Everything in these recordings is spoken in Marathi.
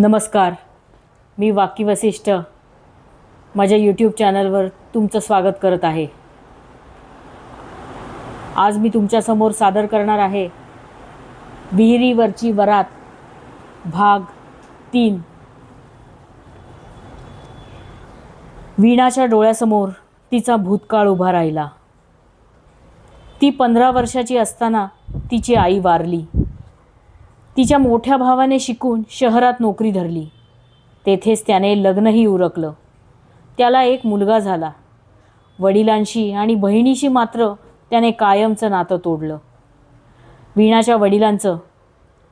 नमस्कार. मी वाकी वसिष्ठ माझ्या यूट्यूब चॅनलवर तुमचं स्वागत करत आहे. आज मी तुमच्यासमोर सादर करणार आहे. विहिरीवरची वरात भाग तीन. वीणाच्या डोळ्यासमोर तिचा भूतकाळ उभा राहिला. ती पंधरा वर्षाची असताना तिची आई वारली. तिच्या मोठ्या भावाने शिकून शहरात नोकरी धरली. तेथेच त्याने लग्नही उरकलं. त्याला एक मुलगा झाला. वडिलांशी आणि बहिणीशी मात्र त्याने कायमचं नातं तोडलं. वीणाच्या वडिलांचं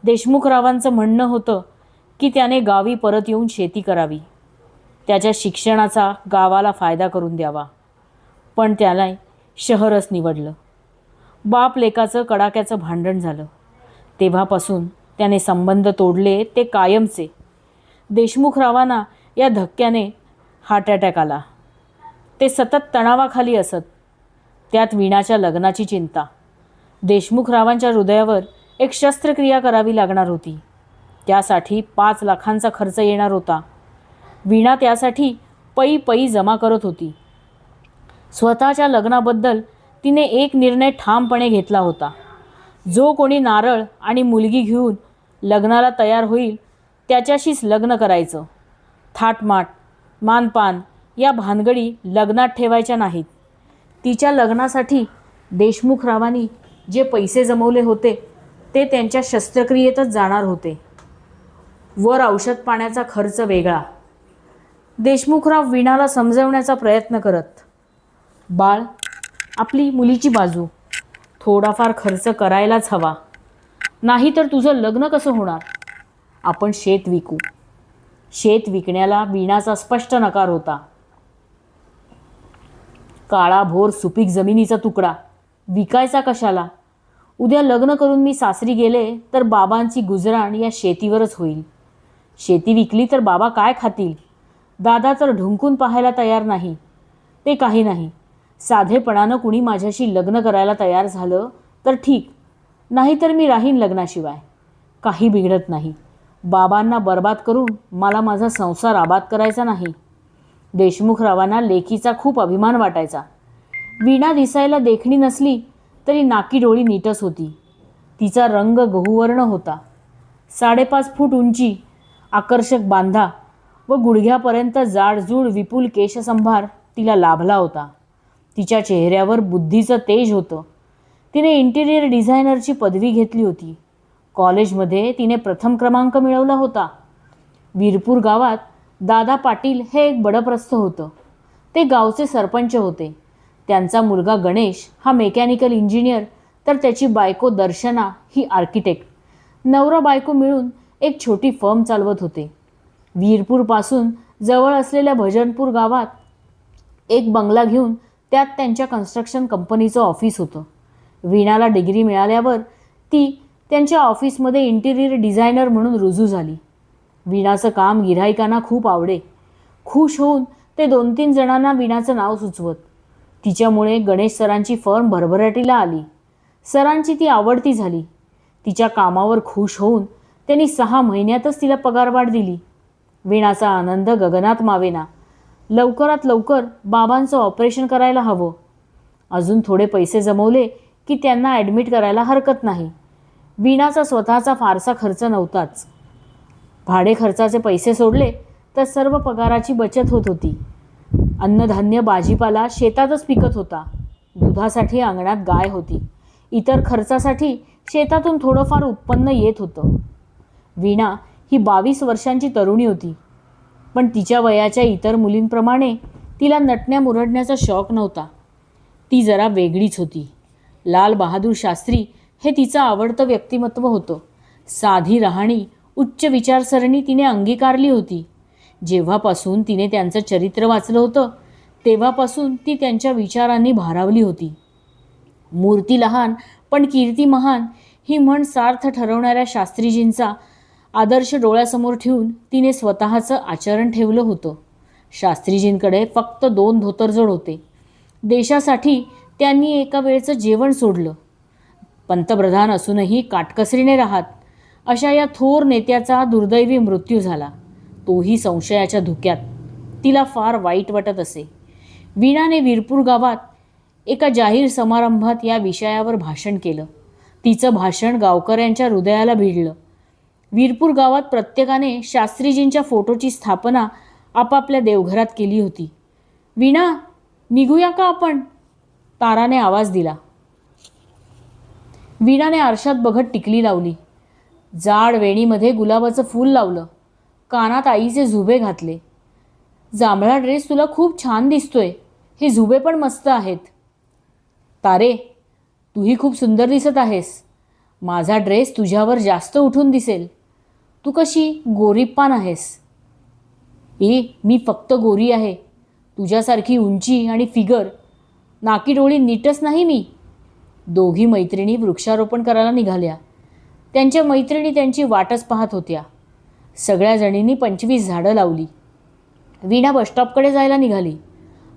देशमुखरावांचं म्हणणं होतं की त्याने गावी परत येऊन शेती करावी. त्याच्या शिक्षणाचा गावाला फायदा करून द्यावा. पण त्याला शहरच निवडलं. बाप लेकाचं कडाक्याचं भांडण झालं. तेव्हापासून त्याने संबंध तोडले ते कायमचे. देशमुखरावांना या धक्क्याने हार्ट अटॅक आला. ते सतत तणावाखाली असत. त्यात वीणाच्या लग्नाची चिंता. देशमुखरावांच्या हृदयावर एक शस्त्रक्रिया करावी लागणार होती. त्यासाठी पाच लाखांचा खर्च येणार होता. वीणा त्यासाठी पै पै जमा करत होती. स्वतःच्या लग्नाबद्दल तिने एक निर्णय ठामपणे घेतला होता. जो कोणी नारळ आणि मुलगी घेऊन लग्नाला तयार होईल त्याच्याशीच लग्न करायचं. थाटमाट मानपान या भानगडी लग्नात ठेवायच्या नाहीत. तिच्या लग्नासाठी देशमुखरावांनी जे पैसे जमवले होते ते त्यांच्या शस्त्रक्रियेतच जाणार होते. वर औषध पाण्याचा खर्च वेगळा. देशमुखराव वीणाला समजवण्याचा प्रयत्न करत बाळ आपली मुलीची बाजू. थोडाफार खर्च करायलाच हवा. नाही तर तुझं लग्न कसं होणार? आपण शेत विकू. शेत विकण्याला वीणाचा स्पष्ट नकार होता. काळाभोर सुपीक जमिनीचा तुकडा. विकायचा कशाला? उद्या लग्न करून मी सासरी गेले तर बाबांची गुजराण या शेतीवरच होईल. शेती विकली तर बाबा काय खातील? दादा तर ढुंकून पाहायला तयार नाही. ते काही नाही. साधेपणानं कुणी माझ्याशी लग्न करायला तयार झालं तर ठीक. नाहीतर मी राहीन लग्नाशिवाय. काही बिघडत नाही. बाबांना बर्बाद करून मला माझा संसार आबाद करायचा नाही. देशमुखरावांना लेखीचा खूप अभिमान वाटायचा. वीणा दिसायला देखणी नसली तरी नाकी डोळी नीटच होती. तिचा रंग गहुवर्ण होता. साडेपाच फूट उंची आकर्षक बांधा व गुडघ्यापर्यंत जाडजूड विपुल केशसंभार तिला लाभला होता. तिच्या चेहऱ्यावर बुद्धीचं तेज होतं. तिने इंटिरियर डिझायनरची पदवी घेतली होती. कॉलेजमध्ये तिने प्रथम क्रमांक मिळवला होता. वीरपूर गावात दादा पाटील हे एक बडप्रस्थ होतं. ते गावचे सरपंच होते. त्यांचा मुलगा गणेश हा मेकॅनिकल इंजिनियर तर त्याची बायको दर्शना ही आर्किटेक्ट नवरा बायको मिळून एक छोटी फर्म चालवत होते. वीरपूरपासून जवळ असलेल्या भजनपूर गावात एक बंगला घेऊन त्यात त्यांच्या कन्स्ट्रक्शन कंपनीचं ऑफिस होतं. वीणाला डिग्री मिळाल्यावर ती त्यांच्या ऑफिसमध्ये इंटिरियर डिझायनर म्हणून रुजू झाली. वीणाचं काम गिऱ्हाईकांना खूप आवडे. खुश होऊन ते दोन तीन जणांना वीणाचं नाव सुचवत. तिच्यामुळे गणेश सरांची फर्म भरभराटीला आली. सरांची ती आवडती झाली. तिच्या कामावर खुश होऊन त्यांनी सहा महिन्यातच तिला पगारवाढ दिली. वीणाचा आनंद गगनात मावेना. लवकरात लवकर बाबांचं ऑपरेशन करायला हवं. अजून थोडे पैसे जमवले की त्यांना ॲडमिट करायला हरकत नाही. वीणाचा स्वतःचा फारसा खर्च नव्हताच. भाडे खर्चाचे पैसे सोडले तर सर्व पगाराची बचत होत होती. अन्नधान्य भाजीपाला शेतातच पिकत होता. दुधासाठी अंगणात गाय होती. इतर खर्चासाठी शेतातून थोडंफार उत्पन्न येत होतं. वीणा ही बावीस वर्षांची तरुणी होती. पण तिच्या वयाच्या इतर मुलींप्रमाणे तिला नटण्या मुरडण्याचा शौक नव्हता. ती जरा वेगळीच होती. लाल बहादूर शास्त्री हे तिचं आवडतं व्यक्तिमत्व होतं. साधी राहणी उच्च विचारसरणी तिने अंगीकारली होती. जेव्हापासून तिने त्यांचं चरित्र वाचलं होतं तेव्हापासून ती त्यांच्या विचारांनी भारावली होती. मूर्ती लहान पण कीर्ती महान ही म्हण सार्थ ठरवणाऱ्या शास्त्रीजींचा आदर्श डोळ्यासमोर ठेवून तिने स्वतःचं आचरण ठेवलं होतं. शास्त्रीजींकडे फक्त दोन धोतरजोड होते. देशासाठी त्यांनी एका वेळचं जेवण सोडलं. पंतप्रधान असूनही काटकसरीने राहत अशा या थोर नेत्याचा दुर्दैवी मृत्यू झाला. तोही संशयाच्या धुक्यात. तिला फार वाईट वाटत असे. वीणाने वीरपूर गावात एका जाहीर समारंभात या विषयावर भाषण केलं. तिचं भाषण गावकऱ्यांच्या हृदयाला भिडलं. वीरपूर गावात प्रत्येकाने शास्त्रीजींच्या फोटोची स्थापना आपापल्या देवघरात केली होती. वीणा निघूया का आपण? ताराने आवाज दिला. वीणाने आरशात बघत टिकली लावली. जाड वेणीमध्ये गुलाबाचं फूल लावलं. कानात आईचे झुबे घातले. जांभळा ड्रेस तुला खूप छान दिसतोय. हे झुबे पण मस्त आहेत. तारे तूही खूप सुंदर दिसत आहेस. माझा ड्रेस तुझ्यावर जास्त उठून दिसेल. तू कशी गोरीपान आहेस. ए मी फक्त गोरी आहे. तुझ्यासारखी उंची आणि फिगर नाकी डोळी नीटच नाही मी. दोघी मैत्रिणी वृक्षारोपण करायला निघाल्या. त्यांच्या मैत्रिणी त्यांची वाटच पाहत होत्या. सगळ्या जणींनी पंचवीस झाडं लावली. वीणा बसस्टॉपकडे जायला निघाली.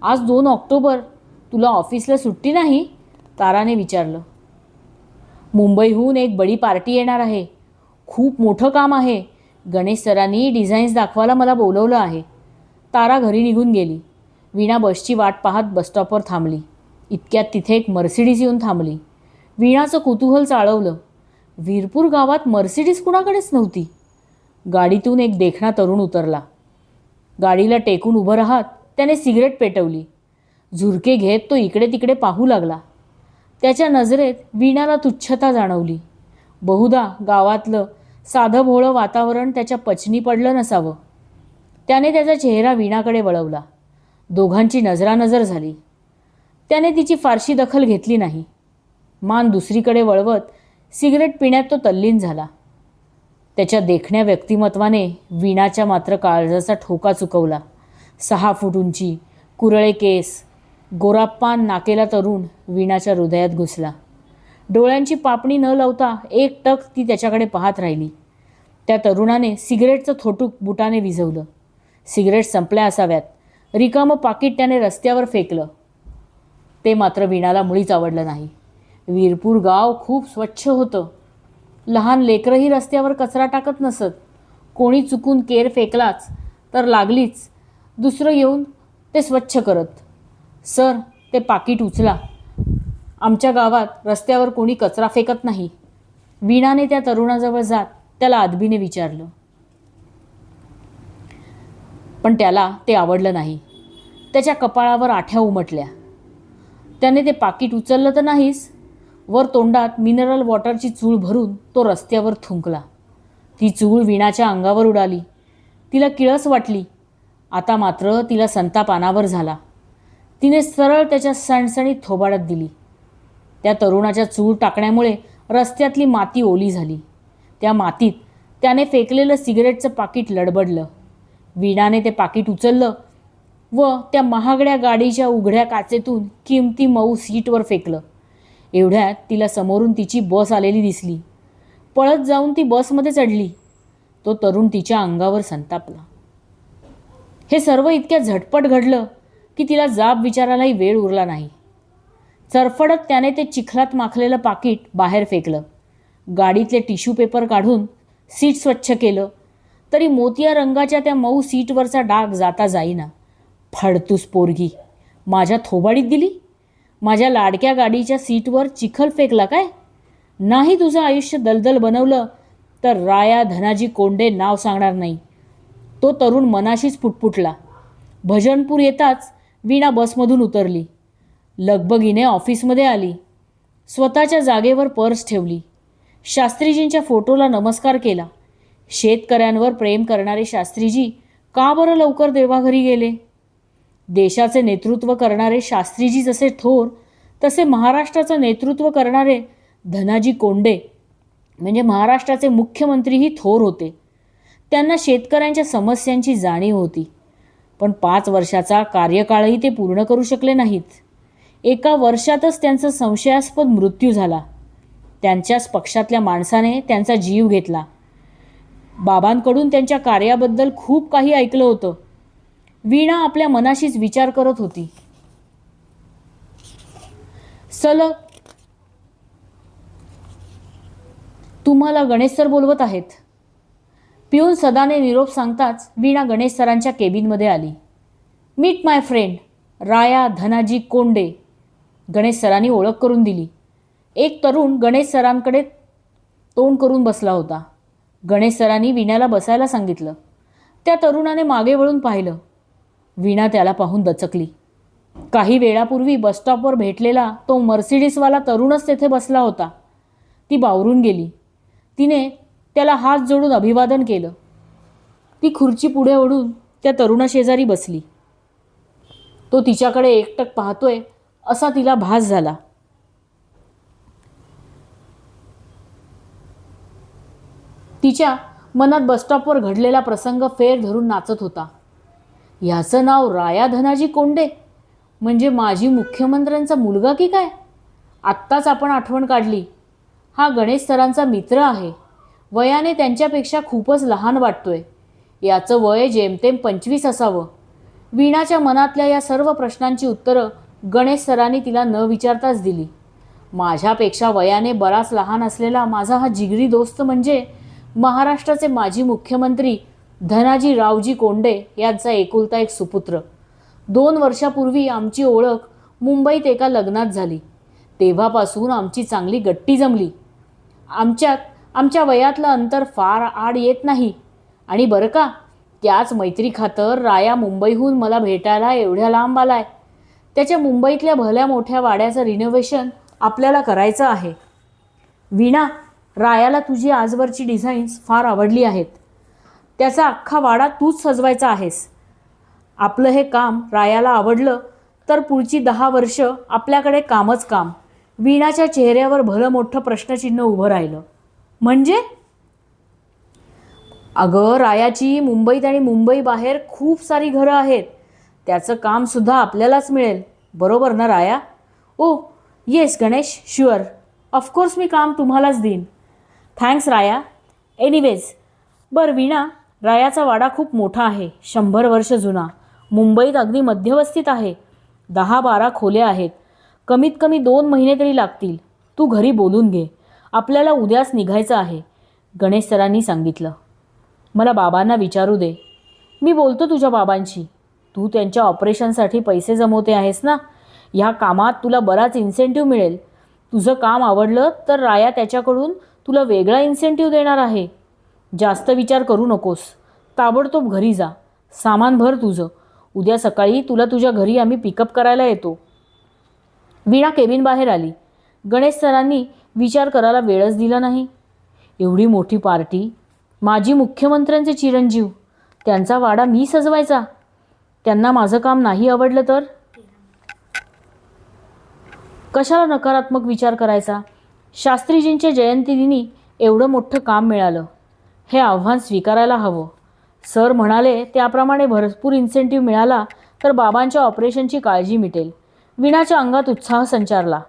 आज दोन ऑक्टोबर. तुला ऑफिसला सुट्टी नाही? ताराने विचारलं. मुंबईहून एक बडी पार्टी येणार आहे. खूप मोठं काम आहे. गणेश सरांनी डिझाईन्स दाखवायला मला बोलवलं आहे. तारा घरी निघून गेली. वीणा बसची वाट पाहत बसस्टॉपवर थांबली. इतक्यात तिथे एक मर्सिडीज येऊन थांबली. वीणाचं कुतूहल चाळवलं वीरपूर गावात मर्सिडीज कुणाकडेच नव्हती. गाडीतून एक देखणा तरुण उतरला. गाडीला टेकून उभं राहत त्याने सिगरेट पेटवली. झुरके घेत तो इकडे तिकडे पाहू लागला. त्याच्या नजरेत वीणाला तुच्छता जाणवली. बहुधा गावातलं साधं भोळं वातावरण त्याच्या पचनी पडलं नसावं. त्याने त्याचा चेहरा वीणाकडे वळवला. दोघांची नजरानजर झाली. त्याने तिची फारशी दखल घेतली नाही. मान दुसरीकडे वळवत सिगरेट पिण्यात तो तल्लीन झाला. त्याच्या देखण्या व्यक्तिमत्वाने वीणाच्या मात्र काळजाचा ठोका चुकवला. सहा फूट उंची कुरळे केस गोराप्पान नाकेला तरुण वीणाच्या हृदयात घुसला. डोळ्यांची पापणी न लावता एक टक ती त्याच्याकडे पाहत राहिली. त्या तरुणाने सिगरेटचं थोटूक बुटाने विझवलं. सिगरेट संपल्या असाव्यात. रिकामं पाकिट त्याने रस्त्यावर फेकलं. ते मात्र वीणाला मुळीच आवडलं नाही. वीरपूर गाव खूप स्वच्छ होतं. लहान लेकरंही रस्त्यावर कचरा टाकत नसत. कोणी चुकून केर फेकलाच तर लागलीच. दुसरं येऊन ते स्वच्छ करत. सर ते पाकिट उचला. आमच्या गावात रस्त्यावर कोणी कचरा फेकत नाही. वीणाने त्या तरुणाजवळ जात त्याला आदबीने विचारलं. पण त्याला ते आवडलं नाही. त्याच्या कपाळावर आठ्या उमटल्या. त्याने ते पाकिट उचललं तर नाहीच वर तोंडात मिनरल वॉटरची चूळ भरून तो रस्त्यावर थुंकला. ती चूळ विणाच्या अंगावर उडाली. तिला किळस वाटली. आता मात्र तिला संताप अनावर झाला. तिने सरळ त्याच्या सणसणीत थोबाडत दिली. त्या तरुणाच्या चूळ टाकण्यामुळे रस्त्यातली माती ओली झाली. त्या मातीत त्याने फेकलेलं सिगरेटचं पाकिट लडबडलं. वीणाने ते पाकिट उचललं व त्या महागड्या गाडीच्या उघड्या काचेतून किमती मऊ सीटवर फेकलं. एवढ्यात तिला समोरून तिची बस आलेली दिसली. पळत जाऊन ती बसमध्ये चढली. तो तरुण तिच्या अंगावर संतापला. हे सर्व इतक्या झटपट घडलं की तिला जाब विचारायलाही वेळ उरला नाही. चरफडत त्याने ते चिखलात माखलेलं पाकिट बाहेर फेकलं. गाडीतले टिश्यू पेपर काढून सीट स्वच्छ केलं तरी मोतिया रंगाच्या त्या मऊ सीटवरचा डाग जाता जाईना. फडतूस पोरगी. माझ्या थोबाडीत दिली? माझ्या लाडक्या गाडीच्या सीटवर चिखल फेकला काय? नाही तुझं आयुष्य दलदल बनवलं तर राया धनाजी कोंडे नाव सांगणार नाही. तो तरुण मनाशीच पुटपुटला. भजनपूर येताच वीणा बसमधून उतरली. लगबगीने ऑफिसमध्ये आली. स्वतःच्या जागेवर पर्स ठेवली. शास्त्रीजींच्या फोटोला नमस्कार केला. शेतकऱ्यांवर प्रेम करणारे शास्त्रीजी का बरं लवकर देवाघरी गेले? देशाचे नेतृत्व करणारे शास्त्रीजी जसे थोर तसे महाराष्ट्राचं नेतृत्व करणारे धनाजी कोंडे म्हणजे महाराष्ट्राचे मुख्यमंत्रीही थोर होते. त्यांना शेतकऱ्यांच्या समस्यांची जाणीव होती. पण पाच वर्षाचा कार्यकाळही ते पूर्ण करू शकले नाहीत. एका वर्षातच त्यांचा संशयास्पद मृत्यू झाला. त्यांच्याच पक्षातल्या माणसाने त्यांचा जीव घेतला. बाबांकडून त्यांच्या कार्याबद्दल खूप काही ऐकलं होतं. वीणा आपल्या मनाशीच विचार करत होती. सलग तुम्हाला गणेश सर बोलवत आहेत. पिऊन सदाने निरोप सांगताच वीणा गणेश सरांच्या केबिनमध्ये आली. Meet my friend Raya Dhanaji Konde Ganesh सरांनी ओळख करून दिली. एक तरुण गणेश सरांकडे तोंड करून बसला होता. गणेश सरांनी वीणाला बसायला सांगितलं. त्या तरुणाने मागे वळून पाहिलं. वीणा त्याला पाहून दचकली. काही वेळापूर्वी बसस्टॉपवर भेटलेला तो मर्सिडीसवाला तरुणच तेथे बसला होता. ती बावरून गेली. तिने त्याला हात जोडून अभिवादन केलं. ती खुर्ची पुढे ओढून त्या तरुणाशेजारी बसली. तो तिच्याकडे एकटक पाहतोय असा तिला भास झाला. तिच्या मनात बसस्टॉपवर घडलेला प्रसंग फेर धरून नाचत होता. ह्याचं नाव राया धनाजी कोंडे. म्हणजे माजी मुख्यमंत्र्यांचा मुलगा की काय? आत्ताच आपण आठवण काढली. हा गणेश सरांचा मित्र आहे. वयाने त्यांच्यापेक्षा खूपच लहान वाटतोय. याचं वय जेमतेम पंचवीस असावं. वीणाच्या मनातल्या या सर्व प्रश्नांची उत्तरं गणेश सरांनी तिला न विचारताच दिली. माझ्यापेक्षा वयाने बराच लहान असलेला माझा हा जिगरी दोस्त म्हणजे महाराष्ट्राचे माजी मुख्यमंत्री धनाजी रावजी कोंडे यांचा एकुलता एक सुपुत्र. दोन वर्षापूर्वी आमची ओळख मुंबईत एका लग्नात झाली. तेव्हापासून आमची चांगली गट्टी जमली. आमच्यात आमच्या वयातलं अंतर फार आड येत नाही. आणि बरं का त्याच मैत्री खातर राया मुंबईहून मला भेटायला एवढ्या लांब आलाय. त्याच्या मुंबईतल्या भल्या मोठ्या वाड्याचं रिनोव्हेशन आपल्याला करायचं आहे. वीणा रायाला तुझी आजवरची डिझाईन्स फार आवडली आहेत. त्याचा अख्खा वाडा तूच सजवायचा आहेस. आपलं हे काम रायाला आवडलं तर पुढची दहा वर्ष आपल्याकडे कामच काम. वीणाच्या चेहऱ्यावर भलं मोठं प्रश्नचिन्ह उभं राहिलं. म्हणजे? अगं रायाची मुंबईत आणि मुंबई बाहेर खूप सारी घरं आहेत. त्याचं कामसुद्धा आपल्यालाच मिळेल. बरोबर ना Raya? Oh yes Ganesh sure of course मी काम तुम्हालाच देईन. थँक्स राया एनिवेज बरं वीणा रायाचा वाडा खूप मोठा आहे. शंभर वर्ष जुना. मुंबईत अगदी मध्यवस्थित आहे. दहा बारा खोल्या आहेत. कमीत कमी दोन महिने तरी लागतील. तू घरी बोलून घे. आपल्याला उद्याच निघायचं आहे. गणेश सरांनी सांगितलं. मला बाबांना विचारू दे. मी बोलतो तुझ्या बाबांशी. तू त्यांच्या ऑपरेशनसाठी पैसे जमवते आहेस ना? ह्या कामात तुला बराच इन्सेंटिव्ह मिळेल. तुझं काम आवडलं तर राया त्याच्याकडून तुला वेगळा इन्सेंटिव्ह देणार आहे. जास्त विचार करू नकोस. ताबडतोब घरी जा. सामान भर तुझं. उद्या सकाळी तुला तुझ्या घरी आम्ही पिकअप करायला येतो. वीणा केबिन बाहेर आली. गणेश सरांनी विचार करायला वेळच दिला नाही. एवढी मोठी पार्टी माजी मुख्यमंत्र्यांचे चिरंजीव. त्यांचा वाडा मी सजवायचा. त्यांना माझं काम नाही आवडलं तर? कशाला नकारात्मक विचार करायचा? शास्त्रीजींच्या जयंतीदिनी एवढं मोठं काम मिळालं. हे आव्हान स्वीकारायला हवं. सर म्हणाले त्याप्रमाणे भरपूर इन्सेंटिव्ह मिळाला तर बाबांच्या ऑपरेशनची काळजी मिटेल. वीणाच्या अंगात उत्साह संचारला.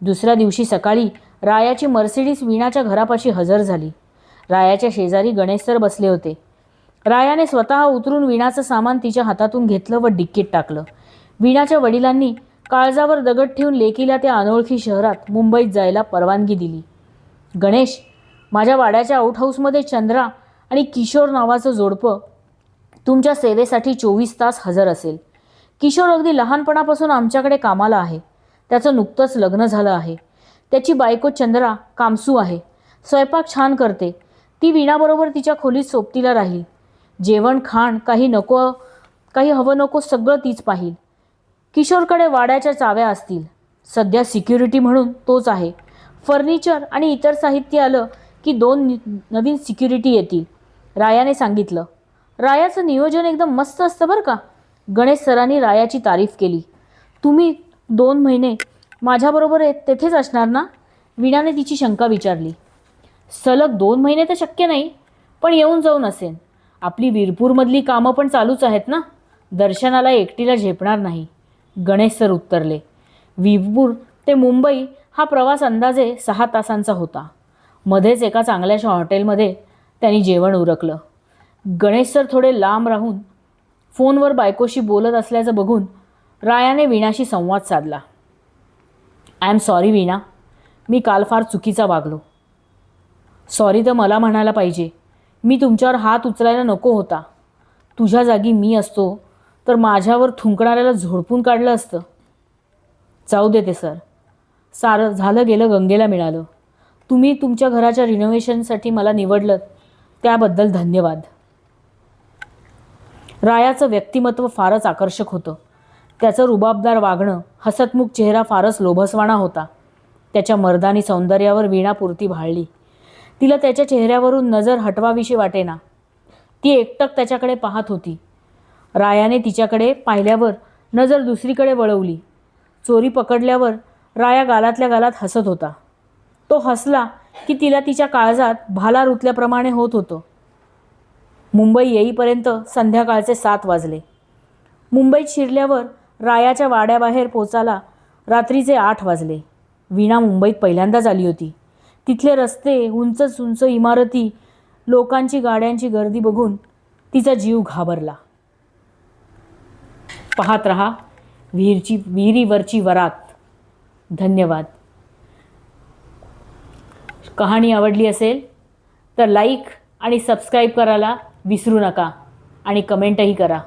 दुसऱ्या दिवशी सकाळी रायाची मर्सिडीज वीणाच्या घरापाशी हजर झाली. रायाच्या शेजारी गणेश सर बसले होते. रायाने स्वतः उतरून वीणाचं सामान तिच्या हातातून घेतलं व डिक्कीत टाकलं. वीणाच्या वडिलांनी काळजावर दगड ठेवून लेकीला त्या अनोळखी शहरात मुंबईत जायला परवानगी दिली. गणेश माझ्या वाड्याच्या आउटहाऊसमध्ये चंद्रा आणि किशोर नावाचं जोडपं तुमच्या सेवेसाठी चोवीस तास हजर असेल. किशोर अगदी लहानपणापासून आमच्याकडे कामाला आहे. त्याचं नुकतंच लग्न झालं आहे. त्याची बायको चंद्रा कामसू आहे. स्वयंपाक छान करते. ती वीणाबरोबर तिच्या खोलीत सोबतीला राहील. जेवण खाण काही नको काही हवं नको सगळं तीच पाहील. किशोरकडे वाड्याच्या चाव्या असतील. सध्या सिक्युरिटी म्हणून तोच आहे. फर्निचर आणि इतर साहित्य आलं की दोन नवीन सिक्युरिटी येतील रायाने सांगितलं. रायाचं नियोजन एकदम मस्त असतं बरं का? गणेश सरांनी रायाची तारीफ केली. तुम्ही दोन महिने माझ्याबरोबर तेथेच असणार ना? वीणाने तिची शंका विचारली. सलग दोन महिने तर शक्य नाही पण येऊन जाऊन असेन. आपली वीरपूरमधली कामं पण चालूच आहेत ना? दर्शनाला एकटीला झेपणार नाही. गणेश सर उत्तरले. वीरपूर ते मुंबई हा प्रवास अंदाजे सहा तासांचा होता. मध्येच एका चांगल्याशा हॉटेलमध्ये त्यांनी जेवण उरकलं. गणेश सर थोडे लांब राहून फोनवर बायकोशी बोलत असल्याचं बघून रायाने वीणाशी संवाद साधला. I am sorry Veena. मी काल फार चुकीचा वागलो. सॉरी तर मला म्हणायला पाहिजे. मी तुमच्यावर हात उचलायला नको होता. तुझ्या जागी मी असतो तर माझ्यावर थुंकणाऱ्याला झोडपून काढलं असतं. जाऊ दे ते सर. सारं झालं गेलं गंगेला मिळालं. तुम्ही तुमच्या घराच्या रिनोव्हेशनसाठी मला निवडलं त्याबद्दल धन्यवाद. रायाचं व्यक्तिमत्व फारच आकर्षक होतं. त्याचं रुबाबदार वागणं हसतमुख चेहरा फारच लोभसवाणा होता. त्याच्या मर्दानी सौंदर्यावर वीणापुरती भाळली. तिला त्याच्या चेहऱ्यावरून नजर हटवाविषयी वाटेना. ती एकटक त्याच्याकडे पाहत होती. रायाने तिच्याकडे पाहिल्यावर नजर दुसरीकडे वळवली. चोरी पकडल्यावर राया गालातल्या गालात हसत होता. तो हसला की तिला तिच्या काळजात भाला रुतल्याप्रमाणे होत होतं. मुंबई येईपर्यंत संध्याकाळचे सात वाजले. मुंबईत शिरल्यावर रायाच्या वाड्याबाहेर पोचायला रात्रीचे आठ वाजले. वीणा मुंबईत पहिल्यांदाच आली होती. तिथले रस्ते उंच उंच इमारती लोकांची गाड्यांची गर्दी बघून तिचा जीव घाबरला. पाहत रहा. विहीरची विहिरीवरची वरात. धन्यवाद. कहाणी आवडली असेल तर लाईक आणि सबस्क्राईब करायला विसरू नका आणि कमेंटही करा.